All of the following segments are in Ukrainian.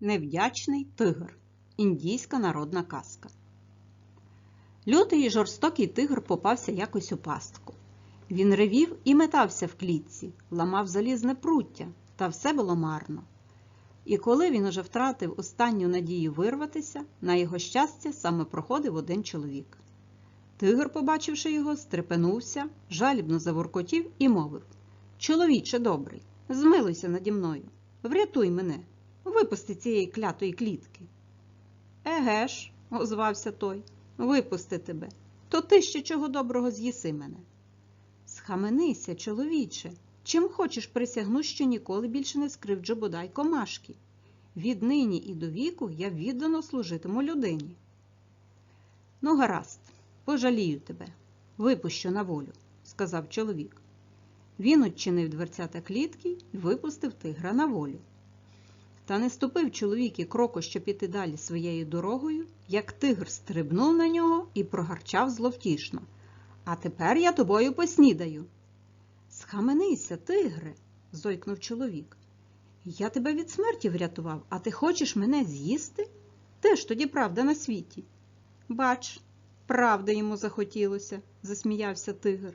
Невдячний тигр. Індійська народна казка. Лютий і жорстокий тигр попався якось у пастку. Він ревів і метався в клітці, ламав залізне пруття, та все було марно. І коли він уже втратив останню надію вирватися, на його щастя саме проходив один чоловік. Тигр, побачивши його, стрепенувся, жалібно заворкотів і мовив Чоловіче добрий, змилуйся наді мною, врятуй мене, випусти цієї клятої клітки. Еге ж, озвався той, випусти тебе, то ти ще чого доброго з'їси мене. Схаменися, чоловіче, чим хочеш присягну, що ніколи більше не скривджу бодай комашки. Віднині і до віку я віддано служитиму людині. Ну, гаразд, пожалію тебе, випущу на волю, сказав чоловік. Він очинив дверцята клітки і випустив тигра на волю. Та не ступив чоловік і кроку, щоб піти далі своєю дорогою, як тигр стрибнув на нього і прогарчав зловтішно. А тепер я тобою поснідаю. Схаменися, тигре, зойкнув чоловік. Я тебе від смерті врятував, а ти хочеш мене з'їсти? Де ж тоді правда на світі? Бач, правди йому захотілося, засміявся тигр.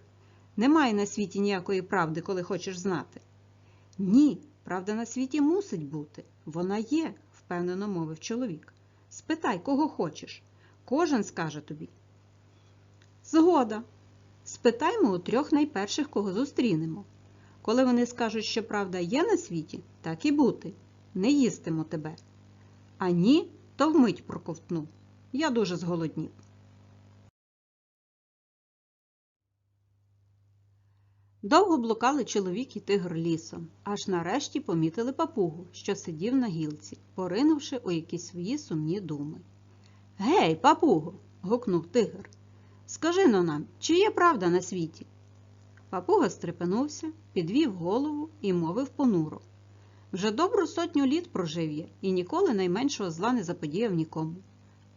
Немає на світі ніякої правди, коли хочеш знати. Ні, правда на світі мусить бути. Вона є, впевнено мовив чоловік. Спитай, кого хочеш. Кожен скаже тобі. Згода. Спитаймо у трьох найперших, кого зустрінемо. Коли вони скажуть, що правда є на світі, так і бути. Не їстиму тебе. А ні, то вмить проковтну. Я дуже зголоднів. Довго блукали чоловік і тигр лісом, аж нарешті помітили папугу, що сидів на гілці, поринувши у якісь свої сумні думи. Гей, папуго. гукнув тигр. Скажи но нам, чи є правда на світі? Папуга стрепенувся, підвів голову і мовив понуро. Вже добру сотню літ прожив я і ніколи найменшого зла не заподіяв нікому.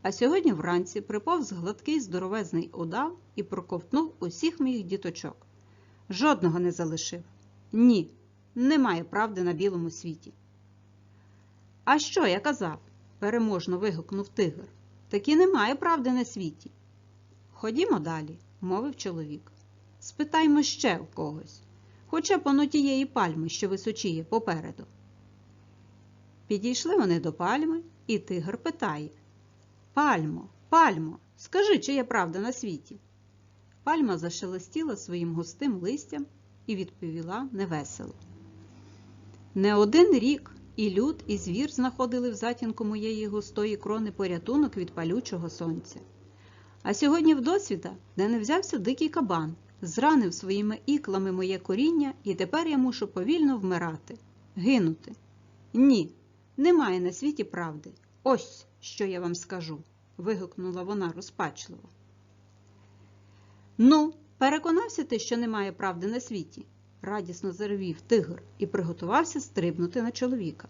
А сьогодні вранці приповз гладкий здоровезний удав і проковтнув усіх моїх діточок. Жодного не залишив. Ні, немає правди на білому світі. А що я казав? переможно вигукнув тигр. Таки немає правди на світі. Ходімо далі, мовив чоловік. Спитаймо ще в когось, хоча б тієї пальми, що височіє попереду. Підійшли вони до пальми, і тигр питає Пальмо, пальмо, скажи, чи є правда на світі? Пальма зашелестіла своїм густим листям і відповіла невесело. Не один рік і люд, і звір знаходили в затінку моєї густої крони порятунок від палючого сонця. А сьогодні вдосвіта, де не взявся дикий кабан, зранив своїми іклами моє коріння, і тепер я мушу повільно вмирати, гинути. Ні, немає на світі правди. Ось що я вам скажу, вигукнула вона розпачливо. Ну, переконався ти, що немає правди на світі, радісно заревів тигр і приготувався стрибнути на чоловіка.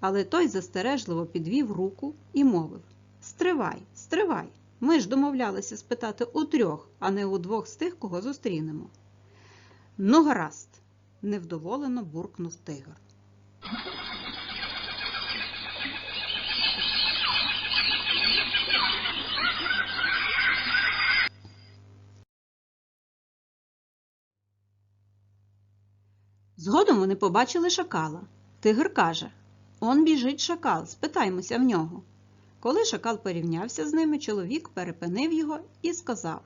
Але той застережливо підвів руку і мовив Стривай, стривай! Ми ж домовлялися спитати у трьох, а не у двох з тих, кого зустрінемо. Ну, гаразд, невдоволено буркнув тигр. Згодом вони побачили шакала. Тигр каже Он біжить шакал, спитаймося в нього. Коли шакал порівнявся з ними, чоловік перепинив його і сказав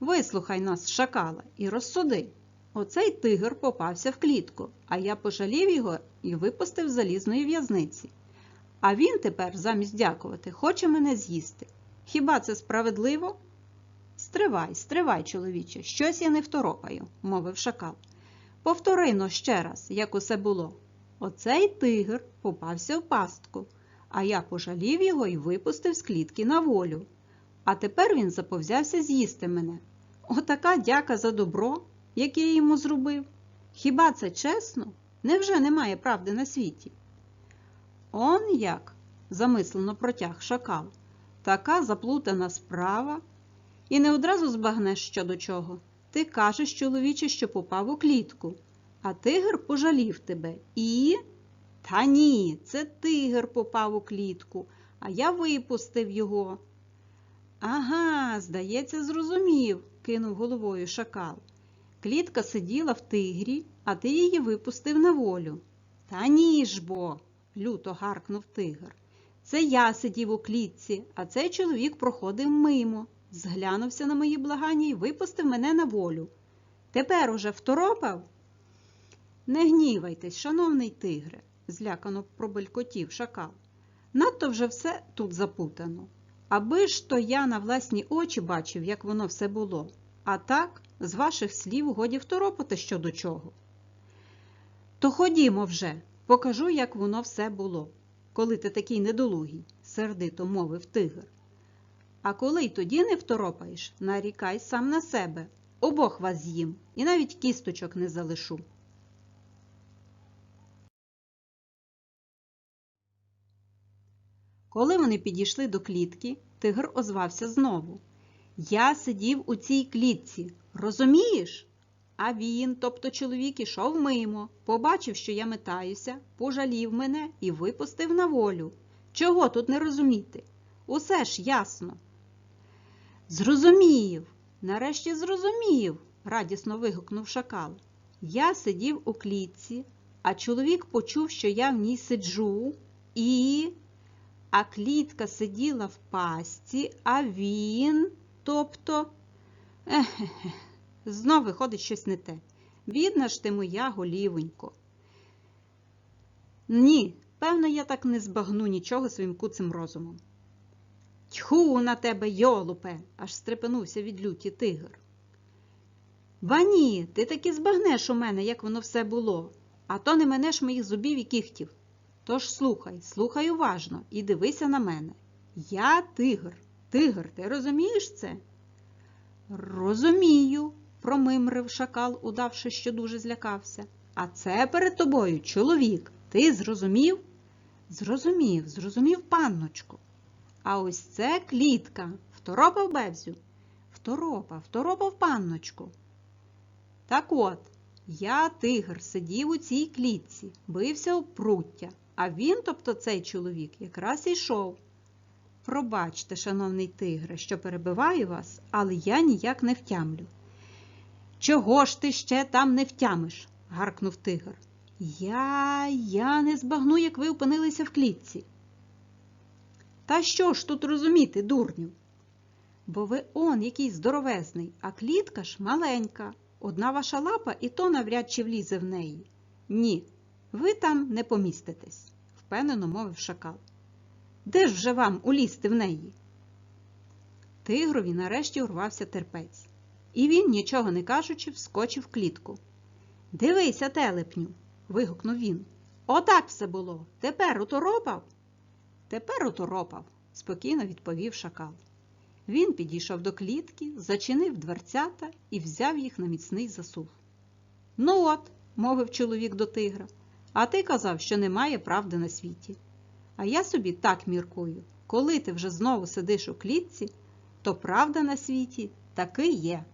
Вислухай нас, шакала, і розсуди. Оцей тигр попався в клітку, а я пожалів його і випустив залізної в'язниці. А він тепер, замість дякувати, хоче мене з'їсти. Хіба це справедливо? Стривай, стривай, чоловіче, щось я не второпаю, мовив шакал. Повтори но ще раз, як усе було. Оцей тигр попався в пастку, а я пожалів його і випустив з клітки на волю. А тепер він заповзявся з'їсти мене. Отака дяка за добро, яке я йому зробив. Хіба це чесно? Невже немає правди на світі? Он як, замислено протяг шакал, така заплутана справа, і не одразу збагнеш що до чого. Ти кажеш, чоловіче, що попав у клітку, а тигр пожалів тебе і. Та ні, це тигр попав у клітку, а я випустив його. Ага, здається, зрозумів, кинув головою шакал. Клітка сиділа в тигрі, а ти її випустив на волю. Та ні ж бо, люто гаркнув тигр. Це я сидів у клітці, а цей чоловік проходив мимо, зглянувся на мої благання і випустив мене на волю. Тепер уже второпав? Не гнівайтесь, шановний тигре, злякано пробелькотів шакал. Надто вже все тут запутано. Аби ж то я на власні очі бачив, як воно все було. А так, з ваших слів годі второпати що до чого. То ходімо вже, покажу, як воно все було, коли ти такий недолугий, сердито мовив тигр. А коли й тоді не второпаєш, нарікай сам на себе. Обох вас з'їм і навіть кісточок не залишу. Коли вони підійшли до клітки, тигр озвався знову. Я сидів у цій клітці, розумієш? А він, тобто чоловік, ішов мимо, побачив, що я метаюся, пожалів мене і випустив на волю. Чого тут не розуміти? Усе ж ясно. Зрозумів, нарешті зрозумів, радісно вигукнув шакал. Я сидів у клітці, а чоловік почув, що я в ній сиджу, і. А клітка сиділа в пастці, а він, тобто. Ехе, знов виходить щось не те. Бідна ж ти моя голівонько. Ні, певно, я так не збагну нічого своїм куцим розумом. Тьху на тебе, йолупе, аж стрепенувся від люті тигр. Ба ні, ти таки збагнеш у мене, як воно все було, а то не менеш моїх зубів і кіхтів. Тож слухай, слухай уважно і дивися на мене. Я тигр. Тигр, ти розумієш це? Розумію, промимрив шакал, удавши, що дуже злякався. А це перед тобою чоловік. Ти зрозумів? Зрозумів, зрозумів, панночку. А ось це клітка. Второпав бевзю? Второпав, второпав панночку. Так от, я тигр сидів у цій клітці, бився об пруття, а він, тобто цей чоловік, якраз йшов. Пробачте, шановний тигре, що перебиваю вас, але я ніяк не втямлю. Чого ж ти ще там не втямиш? гаркнув тигр. Я, я не збагну, як ви опинилися в клітці. Та що ж тут розуміти, дурню? Бо ви он який здоровезний, а клітка ж маленька. Одна ваша лапа і то навряд чи влізе в неї. Ні, ви там не поміститесь, впевнено мовив шакал. Де ж вже вам улізти в неї? Тигрові нарешті урвався терпець, і він, нічого не кажучи, вскочив в клітку. Дивися, телепню, вигукнув він. Отак все було. Тепер уторопав? Тепер уторопав, спокійно відповів шакал. Він підійшов до клітки, зачинив дверцята і взяв їх на міцний засув. Ну от, мовив чоловік до тигра, а ти казав, що немає правди на світі. А я собі так міркую, коли ти вже знову сидиш у клітці, то правда на світі таки є.